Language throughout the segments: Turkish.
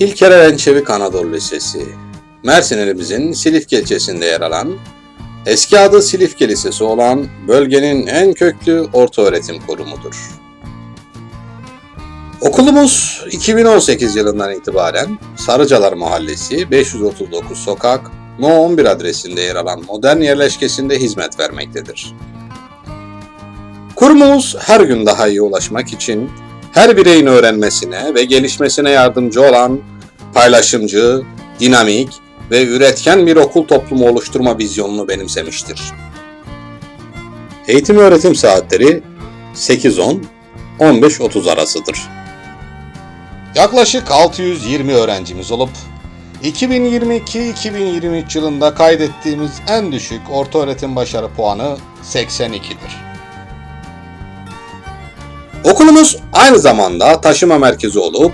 İlker Eren Çevik Anadolu Lisesi, Mersin ilimizin Silifke ilçesinde yer alan, eski adı Silifke Lisesi olan bölgenin en köklü ortaöğretim kurumudur. Okulumuz 2018 yılından itibaren Sarıcalar Mahallesi 539 Sokak No 11 adresinde yer alan modern yerleşkesinde hizmet vermektedir. Kurumumuz her gün daha iyi ulaşmak için her bireyin öğrenmesine ve gelişmesine yardımcı olan paylaşımcı, dinamik ve üretken bir okul toplumu oluşturma vizyonunu benimsemiştir. Eğitim öğretim saatleri 8-10, 15-30 arasıdır. Yaklaşık 620 öğrencimiz olup 2022-2023 yılında kaydettiğimiz en düşük ortaöğretim başarı puanı 82'dir. Okulumuz aynı zamanda taşıma merkezi olup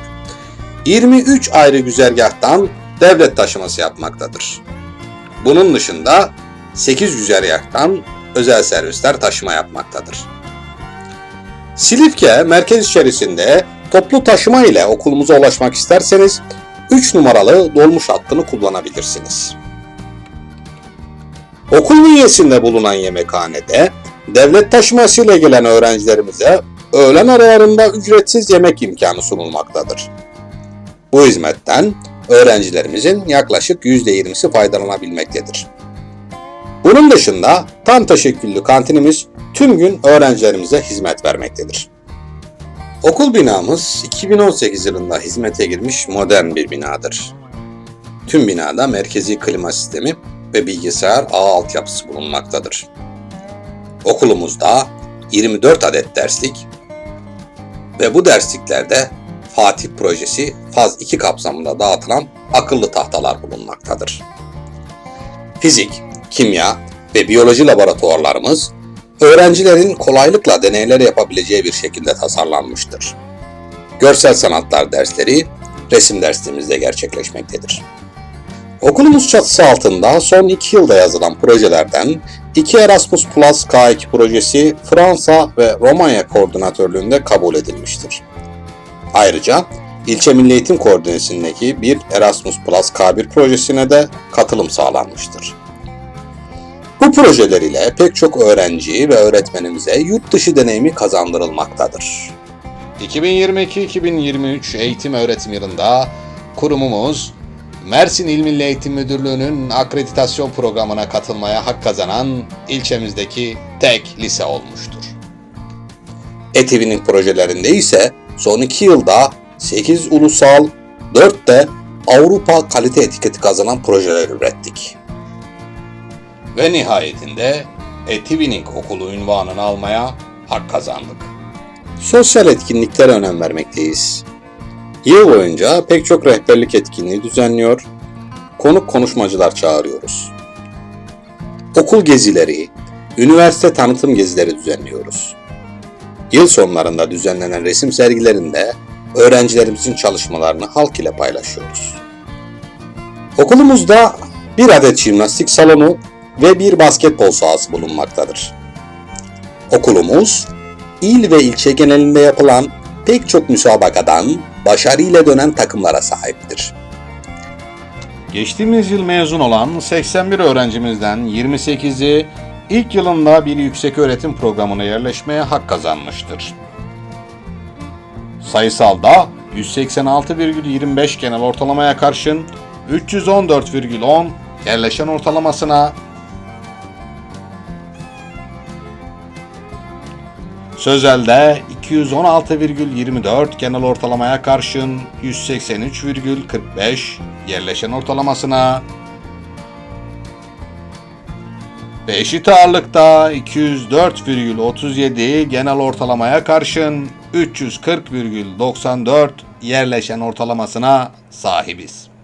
23 ayrı güzergahtan devlet taşıması yapmaktadır. Bunun dışında 8 güzergahtan özel servisler taşıma yapmaktadır. Silifke merkez içerisinde toplu taşıma ile okulumuza ulaşmak isterseniz 3 numaralı dolmuş hattını kullanabilirsiniz. Okul bünyesinde bulunan yemekhanede devlet taşıması ile gelen öğrencilerimize öğlen aralarında ücretsiz yemek imkanı sunulmaktadır. Bu hizmetten öğrencilerimizin yaklaşık %20'si faydalanabilmektedir. Bunun dışında tam teşekküllü kantinimiz tüm gün öğrencilerimize hizmet vermektedir. Okul binamız 2018 yılında hizmete girmiş modern bir binadır. Tüm binada merkezi klima sistemi ve bilgisayar ağ altyapısı bulunmaktadır. Okulumuzda 24 adet derslik ve bu dersliklerde Fatih Projesi Faz 2 kapsamında dağıtılan akıllı tahtalar bulunmaktadır. Fizik, kimya ve biyoloji laboratuvarlarımız öğrencilerin kolaylıkla deneyler yapabileceği bir şekilde tasarlanmıştır. Görsel sanatlar dersleri resim dersliğimizde gerçekleşmektedir. Okulumuz çatısı altında son 2 yılda yazılan projelerden 2 Erasmus Plus K2 projesi Fransa ve Romanya koordinatörlüğünde kabul edilmiştir. Ayrıca ilçe Milli Eğitim Koordinesi'ndeki bir Erasmus Plus K1 projesine de katılım sağlanmıştır. Bu projeler ile pek çok öğrenci ve öğretmenimize yurt dışı deneyimi kazandırılmaktadır. 2022-2023 eğitim öğretim yılında kurumumuz Mersin İl Milli Eğitim Müdürlüğü'nün akreditasyon programına katılmaya hak kazanan ilçemizdeki tek lise olmuştur. ETİV'nin projelerinde ise son 2 yılda 8 ulusal, 4 de Avrupa kalite etiketi kazanan projeler ürettik. Ve nihayetinde Etivinik Okulu ünvanını almaya hak kazandık. Sosyal etkinliklere önem vermekteyiz. Yıl boyunca pek çok rehberlik etkinliği düzenliyor, konuk konuşmacılar çağırıyoruz. Okul gezileri, üniversite tanıtım gezileri düzenliyoruz. Yıl sonlarında düzenlenen resim sergilerinde öğrencilerimizin çalışmalarını halk ile paylaşıyoruz. Okulumuzda bir adet jimnastik salonu ve bir basketbol sahası bulunmaktadır. Okulumuz, il ve ilçe genelinde yapılan pek çok müsabakadan başarıyla dönen takımlara sahiptir. Geçtiğimiz yıl mezun olan 81 öğrencimizden 28'i ilk yılında bir yüksek öğretim programına yerleşmeye hak kazanmıştır. Sayısalda 186,25 genel ortalamaya karşın 314,10 yerleşen ortalamasına Sözel'de 216,24 genel ortalamaya karşın 183,45 yerleşen ortalamasına eşit ağırlıkta 204,37 genel ortalamaya karşın 340,94 yerleşen ortalamasına sahibiz.